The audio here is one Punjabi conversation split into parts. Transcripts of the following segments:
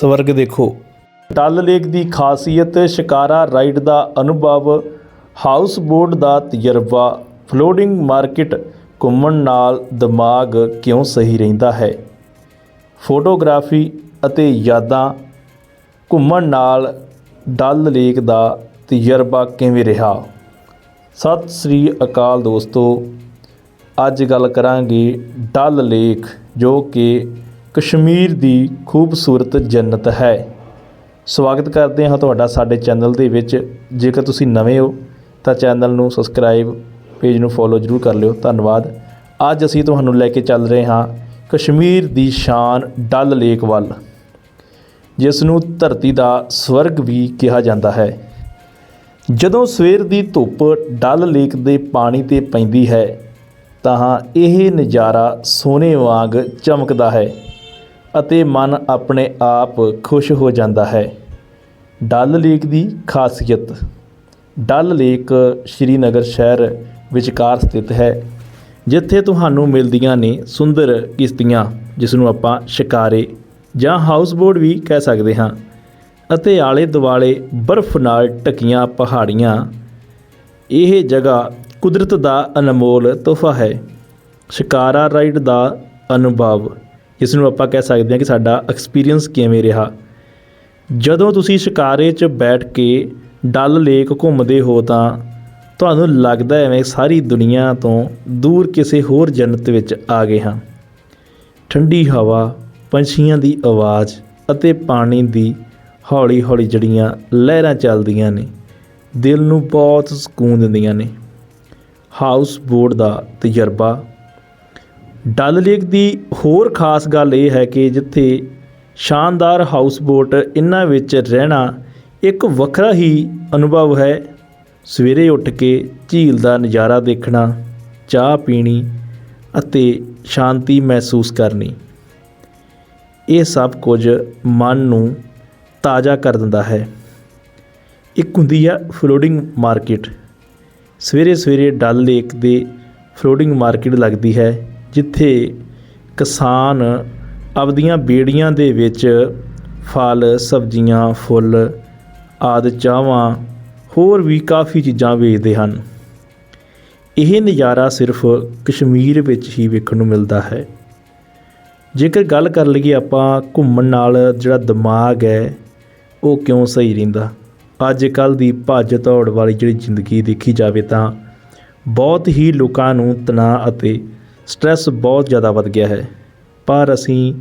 ਸਵਰਗ ਦੇਖੋ। ਡਲ ਲੇਕ ਦੀ ਖਾਸੀਅਤ ਸ਼ਿਕਾਰਾ ਰਾਈਡ ਦਾ ਅਨੁਭਵ, ਹਾਊਸ ਬੋਟ ਦਾ ਤਜਰਬਾ ਫਲੋਡਿੰਗ ਮਾਰਕੀਟ ਘੁੰਮਣ ਨਾਲ ਦਿਮਾਗ ਕਿਉਂ ਸਹੀ ਰਹਿੰਦਾ ਹੈ? ਫੋਟੋਗ੍ਰਾਫੀ ਅਤੇ ਯਾਦਾਂ ਘੁੰਮਣ ਨਾਲ ਡਲ ਲੇਕ ਦਾ ਤਜਰਬਾ ਕਿਵੇਂ ਰਿਹਾ? ਸਤਿ ਸ੍ਰੀ ਅਕਾਲ ਦੋਸਤੋ, ਅੱਜ ਗੱਲ ਕਰਾਂਗੇ ਡਲ ਲੇਕ ਜੋ ਕਿ ਕਸ਼ਮੀਰ ਦੀ ਖੂਬਸੂਰਤ ਜੰਨਤ ਹੈ। ਸਵਾਗਤ ਕਰਦੇ ਹਾਂ ਤੁਹਾਡਾ ਸਾਡੇ ਚੈਨਲ ਦੇ ਵਿੱਚ। ਜੇਕਰ ਤੁਸੀਂ ਨਵੇਂ ਹੋ, ਤਾਂ ਚੈਨਲ ਨੂੰ ਸਬਸਕ੍ਰਾਈਬ, ਪੇਜ ਨੂੰ ਫੋਲੋ ਜ਼ਰੂਰ ਕਰ ਲਿਓ। ਧੰਨਵਾਦ। ਅੱਜ ਅਸੀਂ ਤੁਹਾਨੂੰ ਲੈ ਕੇ ਚੱਲ ਰਹੇ ਹਾਂ ਕਸ਼ਮੀਰ ਦੀ ਸ਼ਾਨ ਡਲ ਲੇਕ ਵੱਲ ਜਿਸ ਨੂੰ ਧਰਤੀ ਦਾ ਸਵਰਗ ਵੀ ਕਿਹਾ ਜਾਂਦਾ ਹੈ। ਜਦੋਂ ਸਵੇਰ ਦੀ ਧੁੱਪ ਡਲ ਲੇਕ ਦੇ ਪਾਣੀ ਤੇ ਪੈਂਦੀ ਹੈ, ਤਾਂ ਇਹ ਨਜ਼ਾਰਾ ਸੋਨੇ ਵਾਂਗ ਚਮਕਦਾ ਹੈ। ਅਤੇ ਮਨ ਆਪਣੇ ਆਪ ਖੁਸ਼ ਹੋ ਜਾਂਦਾ ਹੈ। ਡਲ ਲੇਕ ਦੀ ਖਾਸੀਅਤ। ਡਲ ਲੇਕ ਸ਼੍ਰੀਨਗਰ ਸ਼ਹਿਰ ਵਿਚਕਾਰ ਸਥਿਤ ਹੈ, ਜਿੱਥੇ ਤੁਹਾਨੂੰ ਮਿਲਦੀਆਂ ਨੇ ਸੁੰਦਰ ਕਿਸ਼ਤੀਆਂ ਜਿਸ ਨੂੰ ਆਪਾਂ ਸ਼ਿਕਾਰੇ ਜਾਂ ਹਾਊਸ ਬੋਟ ਵੀ ਕਹਿ ਸਕਦੇ ਹਾਂ, ਅਤੇ ਆਲੇ ਦੁਆਲੇ ਬਰਫ਼ ਨਾਲ ਢਕੀਆਂ ਪਹਾੜੀਆਂ। ਇਹ ਜਗ੍ਹਾ ਕੁਦਰਤ ਦਾ ਅਨਮੋਲ ਤੋਹਫਾ ਹੈ। ਸ਼ਿਕਾਰਾ ਰਾਈਡ ਦਾ ਅਨੁਭਵ। ਜਿਸ ਨੂੰ ਆਪਾਂ ਕਹਿ ਸਕਦੇ ਹਾਂ ਕਿ ਸਾਡਾ ਐਕਸਪੀਰੀਅੰਸ ਕਿਵੇਂ ਰਿਹਾ। ਜਦੋਂ ਤੁਸੀਂ ਸ਼ਿਕਾਰੇ 'ਚ ਬੈਠ ਕੇ ਡਲ ਲੇਕ ਘੁੰਮਦੇ ਹੋ ਤਾਂ ਤੁਹਾਨੂੰ ਲੱਗਦਾ ਹੈ ਐਵੇਂ ਸਾਰੀ ਦੁਨੀਆ ਤੋਂ ਦੂਰ ਕਿਸੇ ਹੋਰ ਜੰਨਤ ਵਿੱਚ ਆ ਗਏ ਹਾਂ। ਠੰਡੀ ਹਵਾ, ਪੰਛੀਆਂ ਦੀ ਆਵਾਜ਼ ਅਤੇ ਪਾਣੀ ਦੀ ਹੌਲੀ ਹੌਲੀ ਜੜੀਆਂ ਲਹਿਰਾਂ ਚੱਲਦੀਆਂ ਨੇ। ਦਿਲ ਨੂੰ ਬਹੁਤ ਸਕੂਨ ਦਿੰਦੀਆਂ ਨੇ। ਹਾਊਸ ਬੋਟ ਦਾ ਤਜਰਬਾ ਡਲ ਲੇਕ ਦੀ ਹੋਰ ਖਾਸ ਗੱਲ ਇਹ ਹੈ ਕਿ ਜਿੱਥੇ ਸ਼ਾਨਦਾਰ ਹਾਊਸ ਬੋਟ ਇਹਨਾਂ ਵਿੱਚ ਰਹਿਣਾ ਇੱਕ ਵੱਖਰਾ ਹੀ ਅਨੁਭਵ ਹੈ, ਸਵੇਰੇ ਉੱਠ ਕੇ ਝੀਲ ਦਾ ਨਜ਼ਾਰਾ ਦੇਖਣਾ, ਚਾਹ ਪੀਣੀ ਅਤੇ ਸ਼ਾਂਤੀ ਮਹਿਸੂਸ ਕਰਨੀ। ਇਹ ਸਭ ਕੁਝ ਮਨ ਨੂੰ ਤਾਜ਼ਾ ਕਰ ਦਿੰਦਾ ਹੈ। ਇੱਕ ਹੁੰਦੀ ਆ ਫਲੋਡਿੰਗ ਮਾਰਕੀਟ। ਸਵੇਰੇ ਸਵੇਰੇ ਡਲ ਲੇਕ ਦੇ ਫਲੋਡਿੰਗ ਮਾਰਕੀਟ ਲੱਗਦੀ ਹੈ। ਜਿੱਥੇ ਕਿਸਾਨ ਆਪਦੀਆਂ ਬੇੜੀਆਂ ਦੇ ਵਿੱਚ ਫਲ, ਸਬਜ਼ੀਆਂ, ਫੁੱਲ ਆਦਿ ਚਾਹਵਾਂ ਹੋਰ ਵੀ ਕਾਫੀ ਚੀਜ਼ਾਂ ਵੇਚਦੇ ਹਨ। ਇਹ ਨਜ਼ਾਰਾ ਸਿਰਫ ਕਸ਼ਮੀਰ ਵਿੱਚ ਹੀ ਵੇਖਣ ਨੂੰ ਮਿਲਦਾ ਹੈ। ਜੇਕਰ ਗੱਲ ਕਰ ਲਈਏ ਆਪਾਂ ਘੁੰਮਣ ਨਾਲ, ਜਿਹੜਾ ਦਿਮਾਗ ਹੈ, ਉਹ ਕਿਉਂ ਸਹੀ ਰਹਿੰਦਾ? ਅੱਜ ਕੱਲ ਦੀ ਭੱਜ ਦੌੜ ਵਾਲੀ ਜਿਹੜੀ ਜ਼ਿੰਦਗੀ ਦੇਖੀ ਜਾਵੇ ਤਾਂ ਬਹੁਤ ਹੀ ਲੋਕਾਂ ਨੂੰ ਤਣਾਅ ਅਤੇ ਸਟ੍ਰੈਸ ਬਹੁਤ ਜ਼ਿਆਦਾ ਵੱਧ ਗਿਆ ਹੈ। ਪਰ ਅਸੀਂ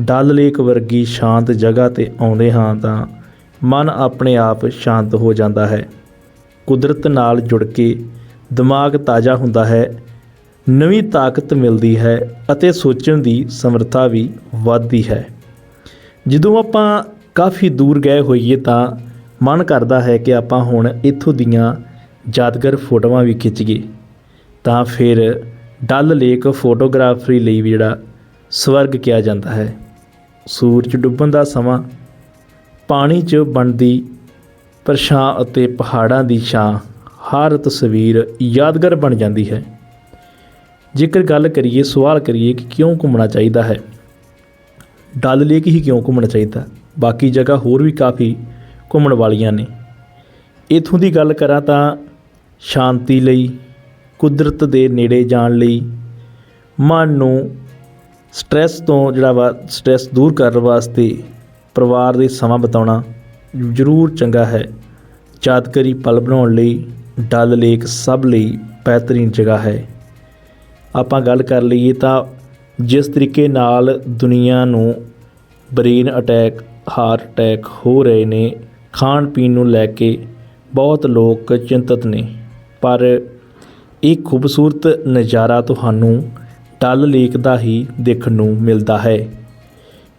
ਡਲ ਲੇਕ ਵਰਗੀ ਸ਼ਾਂਤ ਜਗ੍ਹਾ ਤੇ ਆਉਂਦੇ ਹਾਂ ਤਾਂ ਮਨ ਆਪਣੇ ਆਪ ਸ਼ਾਂਤ ਹੋ ਜਾਂਦਾ ਹੈ। ਕੁਦਰਤ ਨਾਲ ਜੁੜ ਕੇ ਦਿਮਾਗ ਤਾਜ਼ਾ ਹੁੰਦਾ ਹੈ, ਨਵੀਂ ਤਾਕਤ ਮਿਲਦੀ ਹੈ ਅਤੇ ਸੋਚਣ ਦੀ ਸਮਰੱਥਾ ਵੀ ਵੱਧਦੀ ਹੈ। ਜਦੋਂ ਆਪਾਂ ਕਾਫੀ ਦੂਰ ਗਏ ਹੋਈਏ ਤਾਂ ਮਨ ਕਰਦਾ ਹੈ ਕਿ ਆਪਾਂ ਹੁਣ ਇੱਥੋਂ ਦੀਆਂ ਯਾਦਗਾਰ ਫੋਟੋਆਂ ਵੀ ਖਿੱਚੀਏ ਤਾਂ ਫਿਰ ਡਲ ਲੇਕ ਫੋਟੋਗ੍ਰਾਫਰੀ ਲਈ ਵੀ ਜਿਹੜਾ ਸਵਰਗ ਕਿਹਾ ਜਾਂਦਾ ਹੈ। ਸੂਰਜ ਡੁੱਬਣ ਦਾ ਸਮਾਂ, ਪਾਣੀ 'ਚ ਬਣਦੀ ਪਰਛਾਂ ਅਤੇ ਪਹਾੜਾਂ ਦੀ ਛਾਂ, ਹਰ ਤਸਵੀਰ ਯਾਦਗਾਰ ਬਣ ਜਾਂਦੀ ਹੈ। ਜੇਕਰ ਗੱਲ ਕਰੀਏ, ਸਵਾਲ ਕਰੀਏ ਕਿ ਕਿਉਂ ਘੁੰਮਣਾ ਚਾਹੀਦਾ ਹੈ? ਡਲ ਲੇਕ ਹੀ ਕਿਉਂ ਘੁੰਮਣਾ ਚਾਹੀਦਾ? ਬਾਕੀ ਜਗ੍ਹਾ ਹੋਰ ਵੀ ਕਾਫੀ ਘੁੰਮਣ ਵਾਲੀਆਂ ਨੇ। ਇਥੋਂ ਦੀ ਗੱਲ ਕਰਾਂ ਤਾਂ ਸ਼ਾਂਤੀ ਲਈ ਕੁਦਰਤ ਦੇ ਨੇੜੇ ਜਾਣ ਲਈ ਮਨ ਨੂੰ ਸਟ੍ਰੈਸ ਤੋਂ ਜਿਹੜਾ ਵਾ ਸਟ੍ਰੈਸ ਦੂਰ ਕਰਨ ਵਾਸਤੇ ਪਰਿਵਾਰ ਦੇ ਸਮਾਂ ਬਿਤਾਉਣਾ ਜ਼ਰੂਰ ਚੰਗਾ ਹੈ। ਯਾਦਗਾਰੀ ਪਲ ਬਣਾਉਣ ਲਈ ਡਲ ਲੇਕ ਸਭ ਲਈ ਬਿਹਤਰੀਨ ਜਗ੍ਹਾ ਹੈ। ਆਪਾਂ ਗੱਲ ਕਰ ਲਈਏ ਤਾਂ ਜਿਸ ਤਰੀਕੇ ਨਾਲ ਦੁਨੀਆ ਨੂੰ ਬ੍ਰੇਨ ਅਟੈਕ ਹਾਰਟ ਅਟੈਕ ਹੋ ਰਹੇ ਨੇ ਖਾਣ ਪੀਣ ਨੂੰ ਲੈ ਕੇ ਬਹੁਤ ਲੋਕ ਚਿੰਤਤ ਨੇ। ਪਰ ਇਹ ਖੂਬਸੂਰਤ ਨਜ਼ਾਰਾ ਤੁਹਾਨੂੰ ਡਲ ਲੇਕ ਦਾ ਹੀ ਦੇਖਣ ਨੂੰ ਮਿਲਦਾ ਹੈ।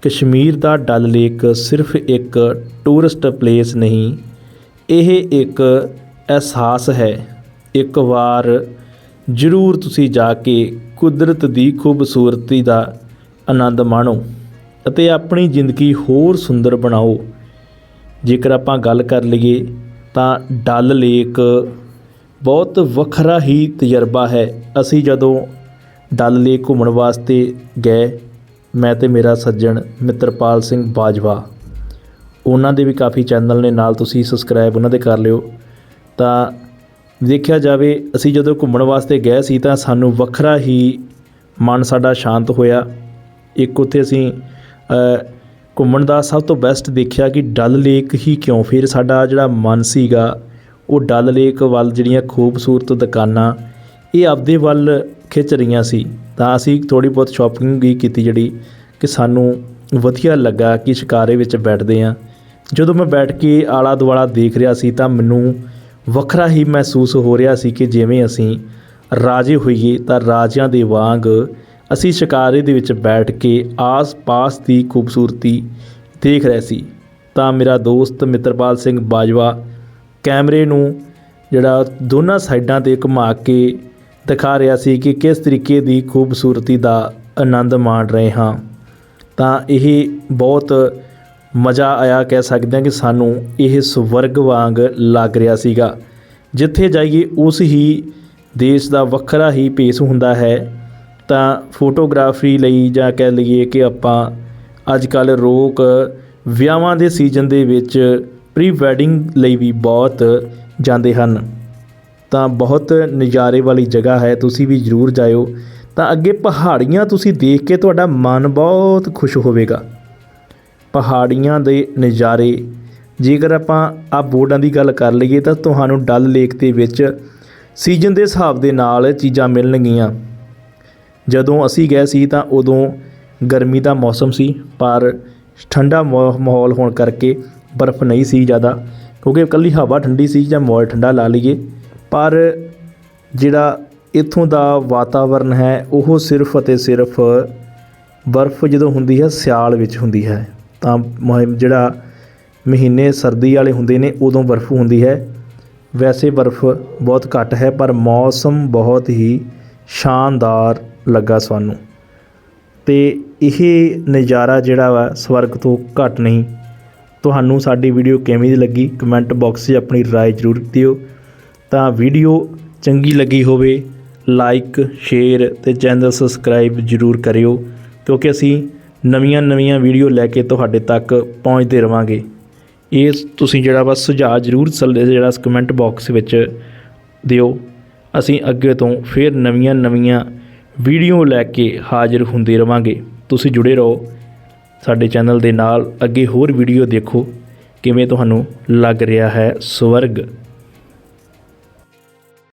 ਕਸ਼ਮੀਰ ਦਾ ਡਲ ਲੇਕ ਸਿਰਫ ਇੱਕ ਟੂਰਿਸਟ ਪਲੇਸ ਨਹੀਂ, ਇਹ ਇੱਕ ਅਹਿਸਾਸ ਹੈ। ਇੱਕ ਵਾਰ ਜ਼ਰੂਰ ਤੁਸੀਂ ਜਾ ਕੇ ਕੁਦਰਤ ਦੀ ਖੂਬਸੂਰਤੀ ਦਾ ਆਨੰਦ ਮਾਣੋ ਅਤੇ ਆਪਣੀ ਜ਼ਿੰਦਗੀ ਹੋਰ ਸੁੰਦਰ ਬਣਾਓ। ਜੇਕਰ ਆਪਾਂ ਗੱਲ ਕਰ ਲਈਏ ਤਾਂ ਡਲ ਲੇਕ ਬਹੁਤ ਵੱਖਰਾ ਹੀ ਤਜਰਬਾ ਹੈ। ਅਸੀਂ ਜਦੋਂ ਡਲ ਲੇਕ ਘੁੰਮਣ ਵਾਸਤੇ ਗਏ, ਮੈਂ ਤੇ ਮੇਰਾ ਸੱਜਣ ਮਿੱਤਰਪਾਲ ਸਿੰਘ ਬਾਜਵਾ, ਉਹਨਾਂ ਦੇ ਵੀ ਕਾਫੀ ਚੈਨਲ ਨੇ, ਨਾਲ ਤੁਸੀਂ ਸਬਸਕ੍ਰਾਈਬ ਉਹਨਾਂ ਦੇ ਕਰ ਲਿਓ। ਤਾਂ ਦੇਖਿਆ ਜਾਵੇ, ਅਸੀਂ ਜਦੋਂ ਘੁੰਮਣ ਵਾਸਤੇ ਗਏ ਸੀ ਤਾਂ ਸਾਨੂੰ ਵੱਖਰਾ ਹੀ ਮਨ ਸਾਡਾ ਸ਼ਾਂਤ ਹੋਇਆ। ਇੱਕ ਉੱਥੇ ਅਸੀਂ ਘੁੰਮਣ ਦਾ ਸਭ ਤੋਂ ਬੈਸਟ ਦੇਖਿਆ ਕਿ ਡਲ ਲੇਕ ਹੀ ਕਿਉਂ? ਫਿਰ ਸਾਡਾ ਜਿਹੜਾ ਮਨ ਸੀਗਾ ਉਹ ਡਲ ਲੇਕ ਵੱਲ ਜਿਹੜੀਆਂ ਖੂਬਸੂਰਤ ਦੁਕਾਨਾਂ, ਇਹ ਆਪਦੇ ਵੱਲ ਖਿੱਚ ਰਹੀਆਂ ਸੀ। ਤਾਂ ਅਸੀਂ ਥੋੜੀ ਬਹੁਤ ਸ਼ਾਪਿੰਗ ਵੀ ਕੀਤੀ ਜਿਹੜੀ ਕਿ ਸਾਨੂੰ ਵਧੀਆ ਲੱਗਾ ਕਿ ਸ਼ਿਕਾਰੇ ਵਿੱਚ ਬੈਠਦੇ ਹਾਂ। ਜਦੋਂ ਮੈਂ ਬੈਠ ਕੇ ਆਲਾ ਦੁਆਲਾ ਦੇਖ ਰਿਹਾ ਸੀ ਤਾਂ ਮੈਨੂੰ ਵੱਖਰਾ ਹੀ ਮਹਿਸੂਸ ਹੋ ਰਿਹਾ ਸੀ ਕਿ ਜਿਵੇਂ ਅਸੀਂ ਰਾਜੇ ਹੋਈਏ ਤਾਂ ਰਾਜਿਆਂ ਦੇ ਵਾਂਗ ਅਸੀਂ ਸ਼ਿਕਾਰੇ ਦੇ ਵਿੱਚ ਬੈਠ ਕੇ ਆਸ-ਪਾਸ ਦੀ ਖੂਬਸੂਰਤੀ ਦੇਖ ਰਹੇ ਸੀ। ਤਾਂ ਮੇਰਾ ਦੋਸਤ ਮਿੱਤਰਪਾਲ ਸਿੰਘ ਬਾਜਵਾ ਕੈਮਰੇ ਨੂੰ ਜਿਹੜਾ ਦੋਨਾਂ ਸਾਈਡਾਂ ਤੇ ਘੁਮਾ ਕੇ ਦਿਖਾ ਰਿਹਾ ਸੀ ਕਿ ਕਿਸ ਤਰੀਕੇ ਦੀ ਖੂਬਸੂਰਤੀ ਦਾ ਆਨੰਦ ਮਾਣ ਰਹੇ ਹਾਂ। ਤਾਂ ਇਹ ਬਹੁਤ ਮਜ਼ਾ ਆਇਆ ਕਹਿ ਸਕਦੇ ਹਾਂ ਕਿ ਸਾਨੂੰ ਇਹ ਸਵਰਗ ਵਾਂਗ ਲੱਗ ਰਿਹਾ ਸੀਗਾ। ਜਿੱਥੇ ਜਾਈਏ ਉਸ ਹੀ ਦੇਸ਼ ਦਾ ਵੱਖਰਾ ਹੀ ਪੇਸ ਹੁੰਦਾ ਹੈ। ਤਾਂ ਫੋਟੋਗ੍ਰਾਫੀ ਲਈ ਜਾਂ ਕਹਿ ਲਈਏ ਕਿ ਆਪਾਂ ਅੱਜ ਕੱਲ੍ਹ ਲੋਕ ਵਿਆਹਾਂ ਦੇ ਸੀਜ਼ਨ ਦੇ ਵਿੱਚ ਪ੍ਰੀ ਵੈਡਿੰਗ ਲਈ ਵੀ ਬਹੁਤ ਜਾਂਦੇ ਹਨ। ਤਾਂ ਬਹੁਤ ਨਜ਼ਾਰੇ ਵਾਲੀ ਜਗ੍ਹਾ ਹੈ, ਤੁਸੀਂ ਵੀ ਜ਼ਰੂਰ ਜਾਇਓ। ਤਾਂ ਅੱਗੇ ਪਹਾੜੀਆਂ ਤੁਸੀਂ ਦੇਖ ਕੇ ਤੁਹਾਡਾ ਮਨ ਬਹੁਤ ਖੁਸ਼ ਹੋਵੇਗਾ। ਪਹਾੜੀਆਂ ਦੇ ਨਜ਼ਾਰੇ, ਜੇਕਰ ਆਪਾਂ ਆ ਬੋਰਡਾਂ ਦੀ ਗੱਲ ਕਰ ਲਈਏ ਤਾਂ ਤੁਹਾਨੂੰ ਡਲ ਲੇਕ ਦੇ ਵਿੱਚ ਸੀਜ਼ਨ ਦੇ ਹਿਸਾਬ ਦੇ ਨਾਲ ਚੀਜ਼ਾਂ ਮਿਲਣਗੀਆਂ। ਜਦੋਂ ਅਸੀਂ ਗਏ ਸੀ ਤਾਂ ਉਦੋਂ ਗਰਮੀ ਦਾ ਮੌਸਮ ਸੀ, ਪਰ ਠੰਡਾ ਮੌ- ਮਾਹੌਲ ਹੋਣ ਕਰਕੇ ਬਰਫ਼ ਨਹੀਂ ਸੀ ਜ਼ਿਆਦਾ, ਕਿਉਂਕਿ ਇਕੱਲੀ ਹਵਾ ਠੰਡੀ ਸੀ ਜਾਂ ਮਾਹੌਲ ਠੰਡਾ ਲਾ ਲਈਏ, ਪਰ ਜਿਹੜਾ ਇੱਥੋਂ ਦਾ ਵਾਤਾਵਰਨ ਹੈ, ਉਹ ਸਿਰਫ ਅਤੇ ਸਿਰਫ ਬਰਫ਼ ਜਦੋਂ ਹੁੰਦੀ ਹੈ, ਸਿਆਲ ਵਿੱਚ ਹੁੰਦੀ ਹੈ। ਤਾਂ ਮ- ਜਿਹੜਾ ਮਹੀਨੇ ਸਰਦੀ ਵਾਲੇ ਹੁੰਦੇ ਨੇ, ਉਦੋਂ ਬਰਫ਼ ਹੁੰਦੀ ਹੈ। ਵੈਸੇ ਬਰਫ਼ ਬਹੁਤ ਘੱਟ ਹੈ, ਪਰ ਮੌਸਮ ਬਹੁਤ ਹੀ ਸ਼ਾਨਦਾਰ ਲੱਗਾ ਸਾਨੂੰ। ਤੇ ਇਹ ਨਜ਼ਾਰਾ ਜਿਹੜਾ ਵਾ, ਸਵਰਗ ਤੋਂ ਘੱਟ ਨਹੀਂ ਤੁਹਾਨੂੰ ਸਾਡੀ ਵੀਡੀਓ ਕਿਵੇਂ ਦੀ ਲੱਗੀ ਕਮੈਂਟ ਬਾਕਸ 'ਚ ਆਪਣੀ ਰਾਏ ਜ਼ਰੂਰ ਦਿਓ। ਤਾਂ ਵੀਡੀਓ ਚੰਗੀ ਲੱਗੀ ਹੋਵੇ ਲਾਈਕ ਸ਼ੇਅਰ ਤੇ ਚੈਨਲ ਸਬਸਕ੍ਰਾਈਬ ਜ਼ਰੂਰ ਕਰਿਓ, ਕਿਉਂਕਿ ਅਸੀਂ ਨਵੀਆਂ ਨਵੀਆਂ ਵੀਡੀਓ ਲੈ ਕੇ ਤੁਹਾਡੇ ਤੱਕ ਪਹੁੰਚਦੇ ਰਵਾਂਗੇ। ਇਹ ਤੁਸੀਂ ਜਿਹੜਾ ਵਾ ਸੁਝਾਅ ਜ਼ਰੂਰ ਜਿਹੜਾ ਕਮੈਂਟ ਬਾਕਸ ਵਿੱਚ ਦਿਓ। ਅਸੀਂ ਅੱਗੇ ਤੋਂ ਫਿਰ ਨਵੀਆਂ ਨਵੀਆਂ ਵੀਡੀਓ ਲੈ ਕੇ ਹਾਜ਼ਰ ਹੁੰਦੇ ਰਵਾਂਗੇ। ਤੁਸੀਂ ਜੁੜੇ ਰਹੋ ਸਾਡੇ ਚੈਨਲ ਦੇ ਨਾਲ ਅੱਗੇ ਹੋਰ ਵੀਡੀਓ ਦੇਖੋ। ਕਿਵੇਂ ਤੁਹਾਨੂੰ ਲੱਗ ਰਿਹਾ ਹੈ ਸਵਰਗ?